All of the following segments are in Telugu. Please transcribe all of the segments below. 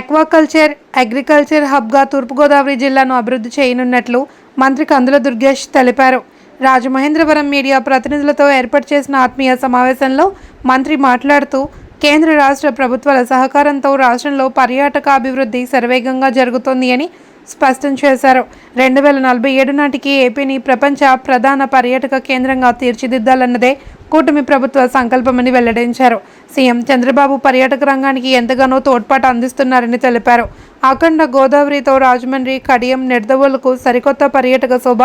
ఆక్వాకల్చర్ అగ్రికల్చర్ హబ్గా తూర్పుగోదావరి జిల్లాను అభివృద్ధి చేయనున్నట్లు మంత్రి కందుల దుర్గేష్ తెలిపారు. రాజమహేంద్రవరం మీడియా ప్రతినిధులతో ఏర్పాటు చేసిన ఆత్మీయ సమావేశంలో మంత్రి మాట్లాడుతూ కేంద్ర రాష్ట్ర ప్రభుత్వాల సహకారంతో రాష్ట్రంలో పర్యాటక అభివృద్ధి శరవేగంగా జరుగుతోంది అని స్పష్టం చేశారు. రెండు వేల నలభై ఏడు నాటికి ఏపీని ప్రపంచ ప్రధాన పర్యాటక కేంద్రంగా తీర్చిదిద్దాలన్నదే కూటమి ప్రభుత్వ సంకల్పమని వెల్లడించారు. సీఎం చంద్రబాబు పర్యాటక రంగానికి ఎంతగానో తోడ్పాటు అందిస్తున్నారని తెలిపారు. అఖండ గోదావరితో రాజమండ్రి కడియం నిడదవోలకు సరికొత్త పర్యాటక శోభ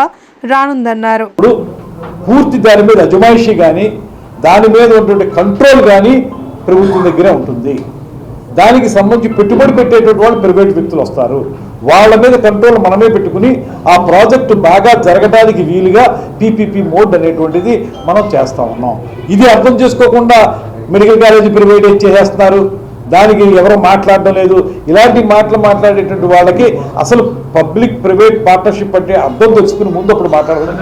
రానుందన్నారు. పూర్తి దాని మీద అజమాయిషీ కానీ దాని మీద ఉన్నటువంటి కంట్రోల్ కానీ ప్రభుత్వం దగ్గరే ఉంటుంది. దానికి సంబంధించి పెట్టుబడి పెట్టేటువంటి వాళ్ళు ప్రైవేట్ వ్యక్తులు వస్తారు. వాళ్ళ మీద కంట్రోల్ మనమే పెట్టుకుని ఆ ప్రాజెక్టు బాగా జరగడానికి వీలుగా పీపీపీ మోడ్ అనేటువంటిది మనం చేస్తా ఉన్నాం. ఇది అర్థం చేసుకోకుండా మెడికల్ కాలేజీ ప్రైవేట్ చేసేస్తున్నారు? దానికి ఎవరు మాట్లాడడం లేదు. ఇలాంటి మాటలు మాట్లాడేటువంటి వాళ్ళకి అసలు పబ్లిక్ ప్రైవేట్ పార్ట్నర్షిప్ అంటే అర్థం తెలుసుకుని ముందు అప్పుడు మాట్లాడడం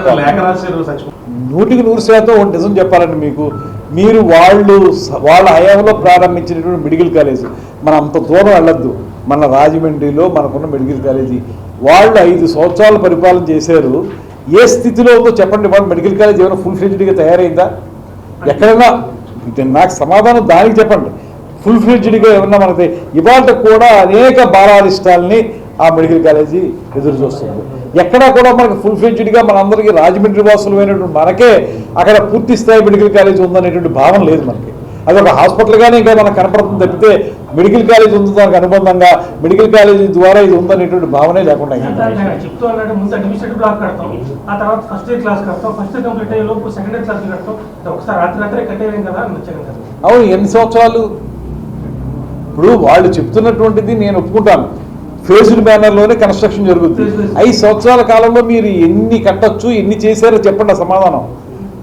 నూటికి నూరు శాతం నిజం చెప్పాలండి మీకు. మీరు వాళ్ళు వాళ్ళ హయాంలో ప్రారంభించినటువంటి మెడికల్ కాలేజీ. మనం అంత దూరం వెళ్ళొద్దు. మన రాజమండ్రిలో మనకున్న మెడికల్ కాలేజీ. వాళ్ళు ఐదు సంవత్సరాలు పరిపాలన చేశారు. ఏ స్థితిలో ఉందో చెప్పండి. వాళ్ళు మెడికల్ కాలేజ్ ఏమైనా ఫుల్ ఫ్లెడ్జ్డ్గా తయారైందా? ఎక్కడైనా? నాకు సమాధానం దానికి చెప్పండి. ఫుల్ ఫ్లెడ్జ్డ్గా ఏమన్నా మనకి ఇవాళ కూడా అనేక బాలారిష్టాలని ఆ మెడికల్ కాలేజీ ఎదురు చూస్తుంది. ఎక్కడా కూడా మనకి ఫుల్ ఫ్లెడ్జ్డ్గా మనందరికీ రాజమండ్రి వాసులమైనటువంటి మనకే అక్కడ పూర్తి స్థాయి మెడికల్ కాలేజీ ఉందనేటువంటి భావన లేదు మనకి. అది ఒక హాస్పిటల్గానే ఇంకా మనకు కనపడుతుంది తప్పితే మెడికల్ కాలేజ్ ఉంది దానికి అనుబంధంగా మెడికల్ కాలేజీ ద్వారా ఇది ఉందనేటువంటి భావనే లేకుండా చెప్తూ అన్నాడు. ముందు అడ్మినిస్ట్రేటివ్ బ్లాక్ కడతాం. ఆ తర్వాత ఫస్ట్ ఇయర్ క్లాస్ కడతాం. ఫస్ట్ ఇయర్ కంప్లీట్ అయ్యే లోపు సెకండ్ ఇయర్ క్లాస్ కడతాం. ఇది ఒకసారి రాత్రి రాత్రే కట్టేయలేం కదా అని వచ్చాను కదా. అవును ఎన్ని సంవత్సరాలు? ఇప్పుడు వాళ్ళు చెప్తున్నటువంటిది నేను ఒప్పుకుంటాను. ఫేజ్డ్ బ్యానర్లోనే కన్స్ట్రక్షన్ జరుగుతుంది. ఐదు సంవత్సరాల కాలంలో మీరు ఎన్ని కట్టొచ్చు ఎన్ని చేశారో చెప్పండి సమాధానం.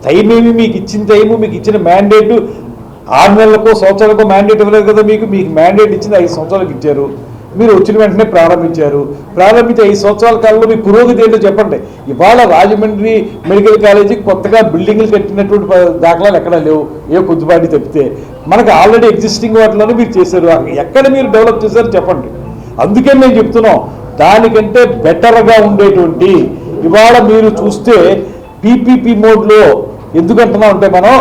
టైం ఏమి మీకు ఇచ్చిన టైము మీకు ఇచ్చిన మ్యాండేట్ ఆరు నెలలకు సంవత్సరాలకు మ్యాండేట్ ఇవ్వలేదు కదా మీకు? మీకు మ్యాండేట్ ఇచ్చింది ఐదు సంవత్సరాలకు ఇచ్చారు. మీరు వచ్చిన వెంటనే ప్రారంభించారు. ప్రారంభించి ఐదు సంవత్సరాల కాలంలో మీ పురోగతి ఏంటో చెప్పండి. ఇవాళ రాజమండ్రి మెడికల్ కాలేజీ కొత్తగా బిల్డింగ్లు కట్టినటువంటి దాఖలాలు ఎక్కడా లేవు. ఏ కొద్దిపాటి తప్పితే. మనకు ఆల్రెడీ ఎగ్జిస్టింగ్ వాటిలోనే మీరు చేశారు. ఎక్కడ మీరు డెవలప్ చేశారో చెప్పండి. అందుకే మేము చెప్తున్నాం దానికంటే బెటర్గా ఉండేటువంటి ఇవాళ మీరు చూస్తే పీపీపీ మోడ్లో ఎందుకంటున్నాం అంటే మనం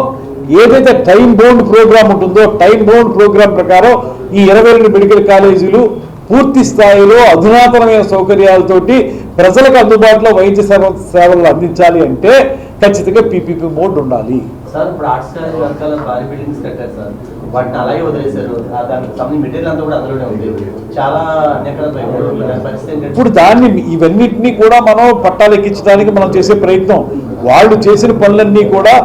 ఏదైతే టైం బౌండ్ ప్రోగ్రామ్ ఉంటుందో టైం బౌండ్ ప్రోగ్రామ్ ప్రకారం ఈ ఇరవై రెండు మెడికల్ కాలేజీలు పూర్తి స్థాయిలో అధునాతనమైన సౌకర్యాలతోటి ప్రజలకు అందుబాటులో వైద్య సేవ సేవలు అందించాలి అంటే ఖచ్చితంగా పీపీపీ మోడ్ ఉండాలి. ఇప్పుడు దాన్ని ఇవన్నిటినీ కూడా మనం పట్టాలెక్కించడానికి మనం చేసే ప్రయత్నం. వాళ్ళు చేసిన పనులన్నీ కూడా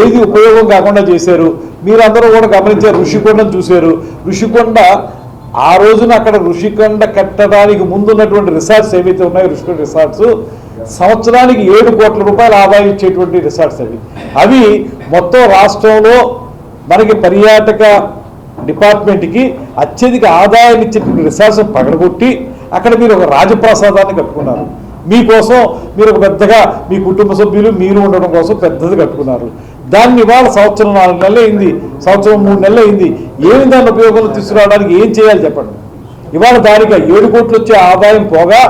ఏది ఉపయోగం కాకుండా చేశారు? మీరందరూ కూడా గమనించారు ఋషికొండను చూశారు. ఋషికొండ ఆ రోజున అక్కడ ఋషికొండ కట్టడానికి ముందున్నటువంటి రిసార్ట్స్ ఏవైతే ఉన్నాయో ఋషికొండ రిసార్ట్స్ సంవత్సరానికి ఏడు కోట్ల రూపాయలు ఆదాయం ఇచ్చేటువంటి రిసార్ట్స్ అవి. అవి మొత్తం రాష్ట్రంలో మనకి పర్యాటక డిపార్ట్మెంట్కి అత్యధిక ఆదాయం ఇచ్చేటువంటి రిసార్ట్స్ పగలగొట్టి అక్కడ మీరు ఒక రాజప్రసాదాన్ని కట్టుకున్నారు. మీకోసం మీరు ఒక పెద్దగా మీ కుటుంబ సభ్యులు మీరు ఉండడం కోసం పెద్దది కట్టుకున్నారు. దాన్ని ఇవాళ సంవత్సరం నాలుగు నెలలు అయింది సంవత్సరం మూడు నెలలు అయింది. ఏమి దాన్ని ఉపయోగంలో తీసుకురావడానికి ఏం చేయాలి చెప్పండి? ఇవాళ దానికి ఏడు కోట్లు వచ్చే ఆదాయం పోగా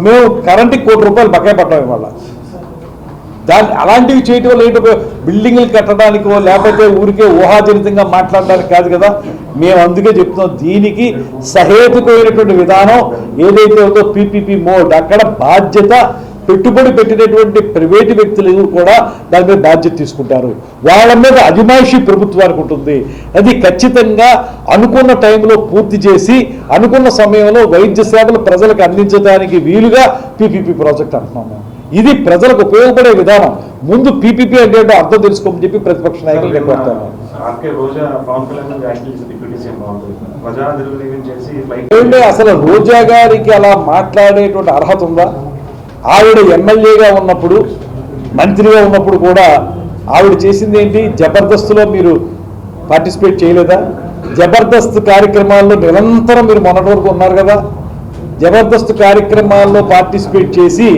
మేము కరెంటుకి కోటి రూపాయలు బకాయి పడ్డాం ఇవాళ. దాన్ని అలాంటివి చేయటం వల్ల ఏంటో బిల్డింగ్లు కట్టడానికో లేకపోతే ఊరికే ఊహాజనితంగా మాట్లాడడానికి కాదు కదా? మేము అందుకే చెప్తున్నాం దీనికి సహేతుకమైనటువంటి విధానం ఏదైతే ఉందో పీపీపీ మోడ్. అక్కడ బాధ్యత పెట్టుబడి పెట్టినటువంటి ప్రైవేటు వ్యక్తులు కూడా దాని మీద బాధ్యత తీసుకుంటారు. వాళ్ళ మీద అజమాయిషి ప్రభుత్వానికి ఉంటుంది. అది ఖచ్చితంగా అనుకున్న టైంలో పూర్తి చేసి అనుకున్న సమయంలో వైద్య సేవలు ప్రజలకు అందించడానికి వీలుగా పీపీపీ ప్రాజెక్ట్ అంటున్నాము ఇది ప్రజలకు ఉపయోగపడే విధానం. ముందు పీపీపీ అంటే అర్థం తెలుసుకోమని చెప్పి ప్రతిపక్ష నాయకులు ఏంటంటే అసలు రోజా గారికి అలా మాట్లాడేటువంటి అర్హత ఉందా? ఆవిడ ఎమ్మెల్యేగా ఉన్నప్పుడు మంత్రిగా ఉన్నప్పుడు కూడా ఆవిడ చేసింది ఏంటి? జబర్దస్త్లో మీరు పార్టిసిపేట్ చేయలేదా? జబర్దస్త్ కార్యక్రమాల్లో నిరంతరం మీరు మొన్నటి వరకు ఉన్నారు కదా? జబర్దస్త్ కార్యక్రమాల్లో పార్టిసిపేట్ చేసి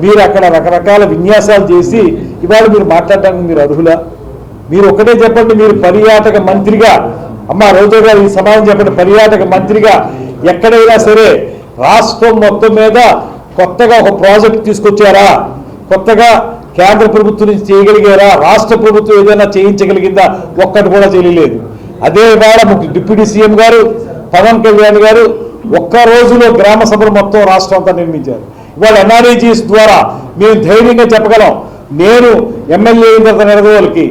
మీరు అక్కడ రకరకాల విన్యాసాలు చేసి ఇవాళ మీరు మాట్లాడడానికి మీరు అర్హులా? మీరు ఒకటే చెప్పండి మీరు పర్యాటక మంత్రిగా అమ్మ రోజా గారు ఈ సమాజం చెప్పండి పర్యాటక మంత్రిగా ఎక్కడైనా సరే రాష్ట్రం మొత్తం మీద కొత్తగా ఒక ప్రాజెక్ట్ తీసుకొచ్చారా? కొత్తగా కేంద్ర ప్రభుత్వం నుంచి చేయగలిగారా? రాష్ట్ర ప్రభుత్వం ఏదైనా చేయించగలిగిందా? ఒక్కటి కూడా చేయలేదు. అదే వేళ డిప్యూటీ సీఎం గారు పవన్ కళ్యాణ్ గారు ఒక్క రోజులో గ్రామ సభలు మొత్తం రాష్ట్రం అంతా నిర్మించారు. ఇవాళ ఎన్ఆర్ఈజీస్ ద్వారా మేము ధైర్యంగా చెప్పగలం. నేను ఎమ్మెల్యే అయిన తర్వాత నెలగోలకి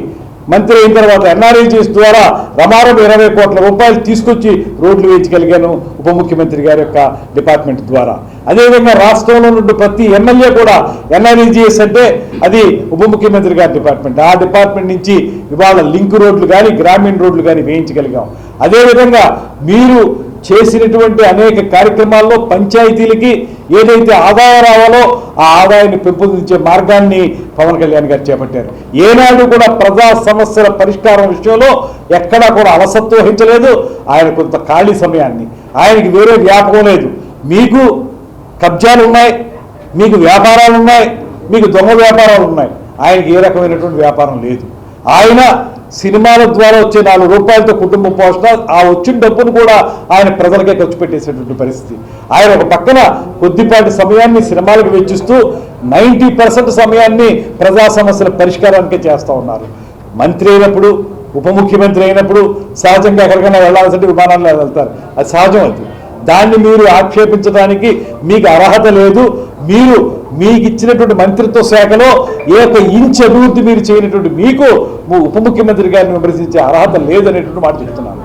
మంత్రి అయిన తర్వాత ఎన్ఆర్ఈజీఎస్ ద్వారా రమారం ఇరవై కోట్ల రూపాయలు తీసుకొచ్చి రోడ్లు వేయించగలిగాను ఉప ముఖ్యమంత్రి గారి యొక్క డిపార్ట్మెంట్ ద్వారా. అదేవిధంగా రాష్ట్రంలో నుండి ప్రతి ఎమ్మెల్యే కూడా ఎన్ఆర్ఈజీఎస్ అంటే అది ఉప ముఖ్యమంత్రి గారి డిపార్ట్మెంట్. ఆ డిపార్ట్మెంట్ నుంచి ఇవాళ లింక్ రోడ్లు కానీ గ్రామీణ రోడ్లు కానీ వేయించగలిగాం. అదేవిధంగా మీరు చేసినటువంటి అనేక కార్యక్రమాల్లో పంచాయతీలకి ఏదైతే ఆదాయం రావాలో ఆ ఆదాయాన్ని పెంపొందించే మార్గాన్ని పవన్ కళ్యాణ్ గారు చేపట్టారు. ఏనాడు కూడా ప్రజా సమస్యల పరిష్కారం విషయంలో ఎక్కడా కూడా అలసత్వం వహించలేదు. ఆయన కొంత ఖాళీ సమయాన్ని. ఆయనకి వేరే వ్యాపకం లేదు. మీకు కబ్జాలు ఉన్నాయి మీకు వ్యాపారాలు ఉన్నాయి మీకు దొంగ వ్యాపారాలు ఉన్నాయి. ఆయనకి ఏ రకమైనటువంటి వ్యాపారం లేదు. ఆయన సినిమాల ద్వారా వచ్చే నాలుగు రూపాయలతో కుటుంబం పోషణ ఆ వచ్చిన డబ్బును కూడా ఆయన ప్రజలకే ఖర్చు పెట్టేసేటువంటి పరిస్థితి. ఆయన ఒక పక్కన కొద్దిపాటి సమయాన్ని సినిమాలకు వెచ్చిస్తూ నైంటీ పర్సెంట్ సమయాన్ని ప్రజా సమస్యల పరిష్కారానికే చేస్తూ ఉన్నారు. మంత్రి అయినప్పుడు ఉప ముఖ్యమంత్రి అయినప్పుడు సహజంగా ఎక్కడికైనా వెళ్ళాల్సింటే విమానాల్లో వెళ్తారు. అది సహజం అది. దాన్ని మీరు ఆక్షేపించడానికి మీకు అర్హత లేదు. మీరు మీకు ఇచ్చినటువంటి మంత్రిత్వ శాఖలో ఏ ఒక్క ఇంచ్ అభివృద్ధి మీరు చేయనటువంటి మీకు ఉప ముఖ్యమంత్రి గారిని విమర్శించే అర్హత లేదనేటువంటి మాట చెప్తున్నాను